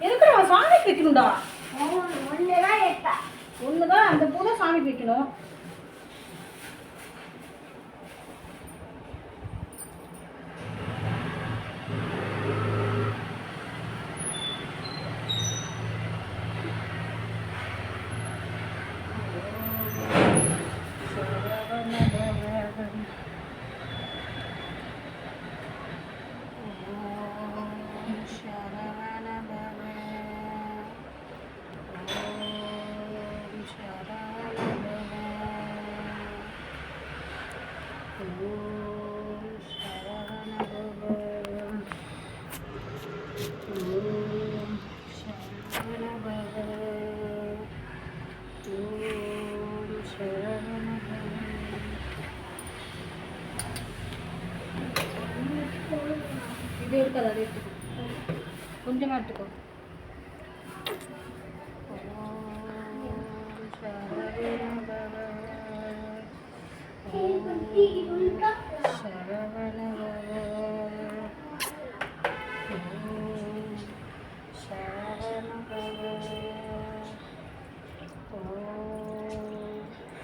எதுக்கு நம்ம சாமிக்கு வைக்கணும்டா? ஒண்ணுதான் அந்த பூ தான் சாமிக்கு வைக்கணும். ఇది కదా అది కొంచెం అట్టుకో.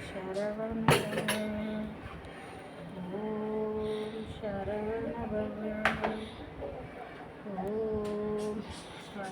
శరవణ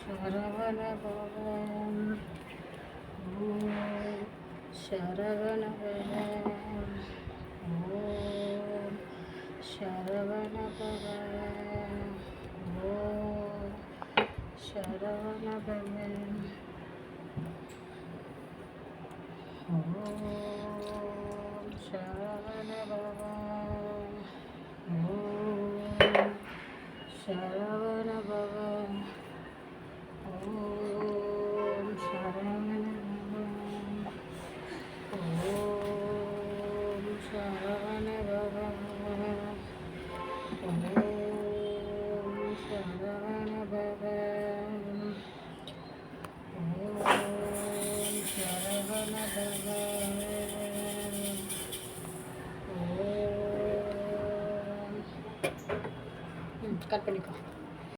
சரவண பவ ஓம் சரவண பவ ஓம் சரவண பவ ஓம் சரவண பவ Sharavana Bhava Om Sharavana Om Sharavana Om Sharavana Om Sharavana Bhava Thank you. ஓம் கட் பண்ணிக்கோ.